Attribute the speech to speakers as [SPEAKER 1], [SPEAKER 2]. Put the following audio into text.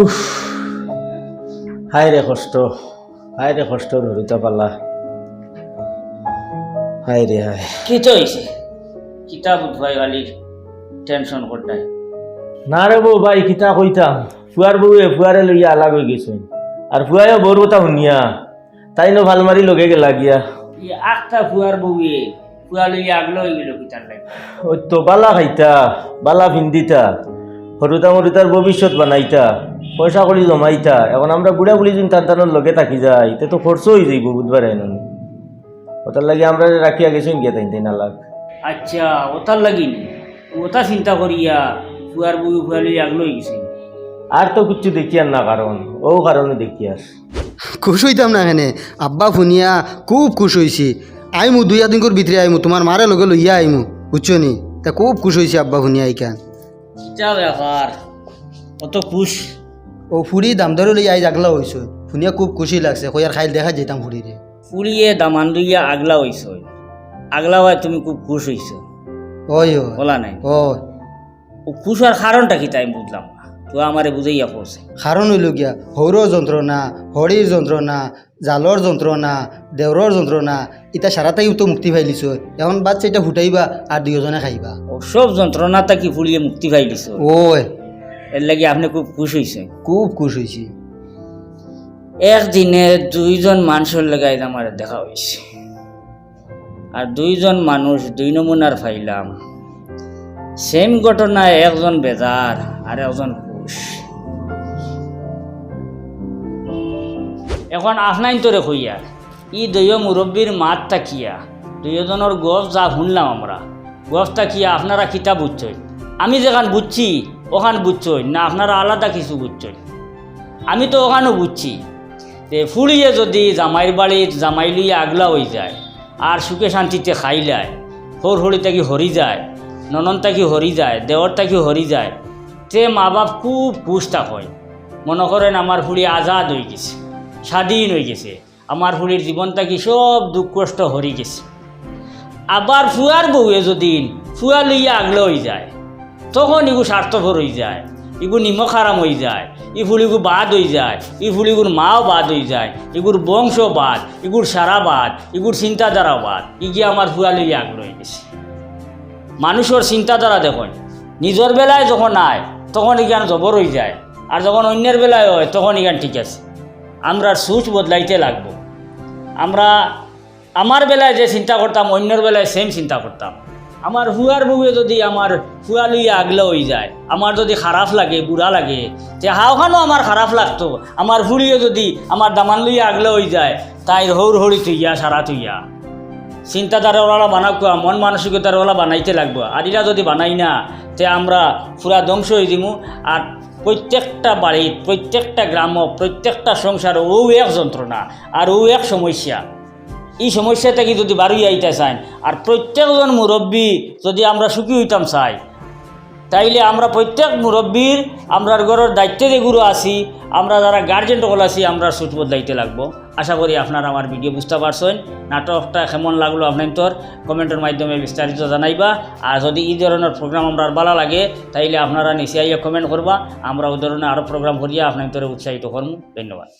[SPEAKER 1] উফ। হায় রে কষ্ট হায় রে কষ্ট নরিতা পাল্লা হায় রে হায়।
[SPEAKER 2] কিতো হয়েছে কিতাব উঠবাই খালি টেনশন করতাই
[SPEAKER 1] না রে বউ ভাই কিতা কইতাম। ফুয়ার বউয়ে ফুয়ারে লইয়া আলাগ হয়ে গেছে আর ফুয়াইও বউর কথা শুনিয়া। তাই নো ভালমারি লগে গেলা গিয়া
[SPEAKER 2] ই আখটা ফুয়ার বউয়ে ফুয়া লইয়া আগলো হয়ে গেল কিতার লাগে।
[SPEAKER 1] ওই তো বালা খাইতা বালা ভিন্দিতা। হরুতা মরুতার ভবিষ্যৎ বানাইতা। পয়সা করি জমাইতা এখন আমরা বুড়া বুড়ি যদি টান টানোর লগে থাকি যাই তে তো খরচ হয়ে যাইব বুধবার এনে। ওটার লাগে আমরা রাখিয়া গেছি গিয়া তাই তাই না লাগ
[SPEAKER 2] আচ্ছা ওটার লাগিনি ওটা চিন্তা করিয়া ফুয়ার বউ ফুয়া লইয়া আগলো গেছে।
[SPEAKER 1] আর তো কিছু দেখি আর না কারণ ও কারণে দেখি আর
[SPEAKER 3] খুশ হইতাম না এখানে আব্বা শুনিয়া খুব খুশ হয়েছি আইমু দুই দিন করে ভিতরে আইমু তোমার মারে লগে লইয়া আইমু বুঝছ নি? তা খুব খুশ হয়েছি আব্বা শুনিয়া ইকান
[SPEAKER 2] কিতা ব্যাপার অত খুশ
[SPEAKER 3] ও ফুরি দাম ধরে লইয়া আই আগলা হয়েছ শুনিয়া খুব খুশি লাগছে কইয়ার খাইল দেখা যেতাম ফুরিরে
[SPEAKER 2] ফুলিয়ে দামান লইয়া আগলা হইছ আগলা হয় তুমি খুব খুশ হইছ
[SPEAKER 3] ওই
[SPEAKER 2] বলা নাই? ও খুশ হওয়ার কারণটা কি তাই বুঝলাম না তো আমারে বুঝাইয়া পড়ছে
[SPEAKER 3] কারণ হইল গিয়া হৌর যন্ত্রণা হরির যন্ত্রণা জালর যন্ত্রণা দেওরর যন্ত্রণা ইটা সারাটাই তো মুক্তি পাইলিছ এখন বাচ্চা এটা ফুটাইবা আর দুইজনে খাইবা।
[SPEAKER 2] ও সব যন্ত্রণাটা কি ফুলিয়ে মুক্তি পাই দিছ?
[SPEAKER 3] ওই
[SPEAKER 2] এর লাগি আপনি খুব খুশ হইছে।
[SPEAKER 3] খুব খুশ হয়েছি
[SPEAKER 2] একদিনে দুইজন মানুষের লাগাই আমার দেখা হয়েছে আর দুইজন মানুষ দুই নমুনার ফাইলাম। সেম ঘটনায় একজন বেজার আর একজন খুশ। এখন আপনাই তোরে কইয়া ই দুই মুরব্বীর মাত তাকিয়া দুইজনের গপ যা শুনলাম আমরা। গপ তাকিয়া আপনারা কিতা বুঝছই আমি যেখান বুঝছি ওখান বুঝছই না, আপনারা আলাদা কিছু বুঝছই আমি তো ওখানেও বুঝছি। তে ফুড়িয়ে যদি জামাইর বাড়ির জামাই লইয়া আগলা হয়ে যায়, আর সুখে শান্তিতে খাইলায় হর হরি তাকি হরি যায়, ননন তাকি হরি যায় দেওয়ার তাকি হরি যায়, তে মা বাপ খুব খুশ হয়। মনে করেন আমার ফুড়ি আজাদ হয়ে গেছে, স্বাধীন হয়ে গেছে, আমার ফুড়ির জীবনটা কি সব দুঃখ কষ্ট হরি গেছে। আবার ফুয়ার বউয়ে যদি ফুয়া লইয়া আগলে হয়ে যায় তখন ইগু স্বার্থপর হয়ে যায়, ইগু নিমখ হারাম হয়ে যায় ই ফুলিগু বাদ হয়ে যায় ই ফুলিগুর মাও বাদ হয়ে যায়, ইগুর বংশ বাদ, ইগুর সারা বাদ, ইগুর চিন্তাধারা বাদ। ইগি আমার ফুয়া লইয়া আগ্রহ গেছে। মানুষের চিন্তাধারা দেখুন, নিজের বেলায় যখন আয় তখন ইগান জবর হয়ে যায়, আর যখন অন্যের বেলায় হয়, তখন ইগান ঠিক আছে। আমরা সুচ বদলাইতে লাগবো। আমরা আমার বেলায় যে চিন্তা করতাম, অন্যের বেলায় সেম চিন্তা করতাম। আমার হুয়ার বউয়ে যদি আমার হুয়া লইয়া আগলে হয়ে যায়, আমার যদি খারাপ লাগে, বুড়া লাগে যে হাওখানো আমার খারাপ লাগতো। আমার হুড়িয়ে যদি আমার দামান লইয়া আগলে হয়ে যায় তাই হৌর হরি থইয়া সারা থইয়া। চিন্তাধারাওয়ালা বানাক মন মানসিকতারওয়ালা বানাইতে লাগবো। আর এরা যদি বানাই না, তে আমরা পুরা ধ্বংস হয়ে দিমু আর প্রত্যেকটা বাড়ির প্রত্যেকটা গ্রাম প্রত্যেকটা সংসার ও এক যন্ত্রণা আর ও এক সমস্যা। এই সমস্যা থেকে যদি বাড়ি আইতে চাই আর প্রত্যেকজন মুরব্বী যদি আমরা সুখী হইতাম চাই, তাইলে আমরা প্রত্যেক মুরব্বীর, আমরার ঘরের দায়িত্বে যেগুলো আছি, আমরা যারা গার্জেন সকল আছি, আমরা সুচ বদলাইতে লাগবো। আশা করি আপনারা আমার ভিডিও বুঝতে পারছেন। নাটকটা কেমন লাগল আপনার তোর কমেন্টের মাধ্যমে বিস্তারিত জানাইবা। আর যদি এই ধরনের প্রোগ্রাম আমরা ভালো লাগে, তাইলে আপনারা নিচে আইয়া কমেন্ট করবা। আমরা ওই ধরনের আরও প্রোগ্রাম করিয়া আপনার তোরে উৎসাহিত করব ধন্যবাদ।